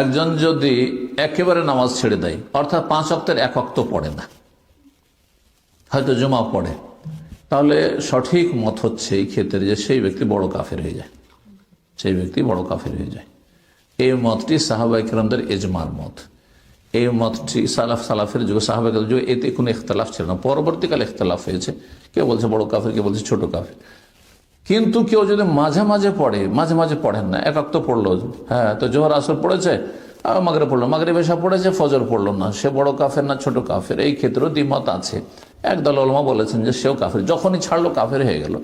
একজন যদি একেবারে নামাজ ছেড়ে দেয়, অর্থাৎ পাঁচ অক্টের এক অক্ত পড়ে না, হয়তো জমা পড়ে, তাহলে সঠিক মত হচ্ছে এই ক্ষেত্রে যে সেই ব্যক্তি বড় কাফের হয়ে যায়। সেই ব্যক্তি বড় কাফের হয়ে যায়। এই মতটি সাহাবাই কিরামদের এজমার মত। এই মতটি সালাফ সালাফের যুগে সাহাবাই যুগে এতে কোনো ইখতলাফ ছিল না। পরবর্তীকালে ইখতলাফ হয়েছে। কেউ বলছে বড় কাফের, কেউ বলছে ছোট কাফের। কিন্তু কেউ যদি মাঝে মাঝে পড়ে, মাঝে মাঝে পড়েন না এক তো পড়ল হ্যাঁ তো জোহর আসর পড়েছে মাগরে পড়ল মাগরে বেশা পড়েছে, ফজর পড়ল না, সে বড় কাফের না ছোট কাফের, এই ক্ষেত্রেও দ্বিমত আছে। একদল ওলমা বলেছেন যে সেও কাফের, যখনই ছাড়লো কাফের হয়ে গেল।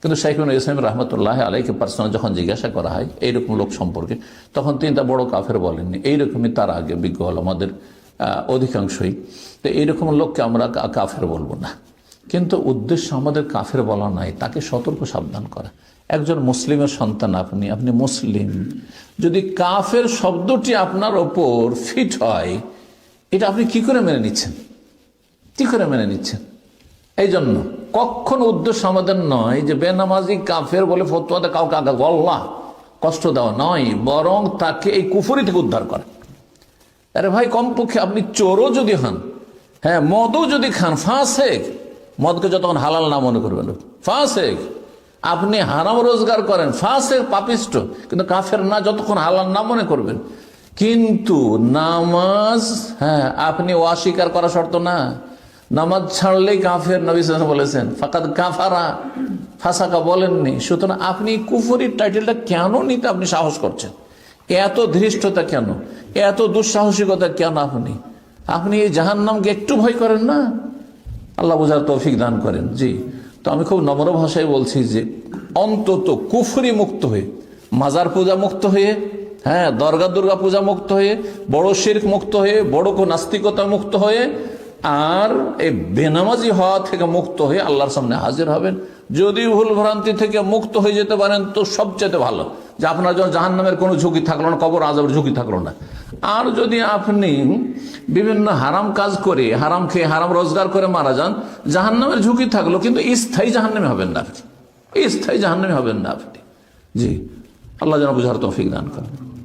কিন্তু শাইখুল ইসলাম রহমতুল্লাহ আলাইকে পার্সোনাল যখন জিজ্ঞাসা করা হয়, এইরকম লোক সম্পর্কে, তখন তিনি তা বড় কাফের বলেননি। এইরকমই তার আগে বিজ্ঞ হল আমাদের অধিকাংশই। তো এইরকম লোককে আমরা কাফের বলব না। কিন্তু উদ্দেশ্য আমাদের কাফের বলা নাই তাকে সতর্ক সাবধান করা। একজন মুসলিমের সন্তান আপনি আপনি মুসলিম। যদি কাফের শব্দটি আপনার ওপর ফিট হয়, এটা আপনি কি করে মেনে নিচ্ছেন? কি করে মেনে নিচ্ছেন? এই জন্য কখনো উদ্দেশ্য আমাদের নয় যে বেনামাজি কাফের বলে ফতুয়াতে কাউকে আঘাত গল্লা কষ্ট দেওয়া নয়, বরং তাকে এই কুফুরি থেকে উদ্ধার করে। আরে ভাই, কমপক্ষে আপনি চোরও যদি হন হ্যাঁ মদও যদি খান, ফাঁসেক মদকে যতক্ষণ হালাল না মনে করবেন ফাঁসেক, আপনি হারাম রোজগার করেন, ফাঁসেক পাপিষ্ট, কিন্তু কাফের না যতক্ষণ হালাল না মনে করবেন কিন্তু নামাজ হ্যাঁ আপনি অস্বীকার করা শর্ত না। নামাজ ছাড়লেই কাফের নবী বলেছেন, ফাকাদ কাফারা। ফাঁসাকা বলেননি। সুতরাং আপনি কুফুরির টাইটেলটা কেন নিতে আপনি সাহস করছেন? এত ধৃষ্টতা কেন? এত দুঃসাহসিকতা কেন আপনি? আপনি এই জাহান্নামকে একটু ভয় করেন না? আল্লাহ বোঝার তৌফিক দান করেন। জি। তো আমি খুব নম্র ভাষায় বলছি যে, অন্তত কুফরি মুক্ত হয়ে, মাজার পূজা মুক্ত হয়ে হ্যাঁ দর্গা দুর্গা পূজা মুক্ত হয়ে, বড় শির্ক মুক্ত হয়ে, বড় কো নাস্তিকতা মুক্ত হয়ে, আর এই বেনামাজি হওয়া থেকে মুক্ত হয়ে আল্লাহর সামনে হাজির হবেন। যদি ভুল ভ্রান্তি থেকে মুক্ত হয়ে যেতে পারেন, তো সবচেয়ে ভালো। যে আপনার যখন জাহান নামের কোনো ঝুঁকি থাকল না, কবর আজাবের ঝুঁকি থাকল না। আর যদি আপনি বিভিন্ন হারাম কাজ করে, হারাম খেয়ে হারাম রোজগার করে মারা যান জাহান নামের ঝুঁকি থাকল, কিন্তু স্থায়ী জাহান্নামে হবেন না আপনি। স্থায়ী জাহান্নামে হবেন না আপনি। জি। আল্লাহ যেন বুঝার তৌফিক দান করেন।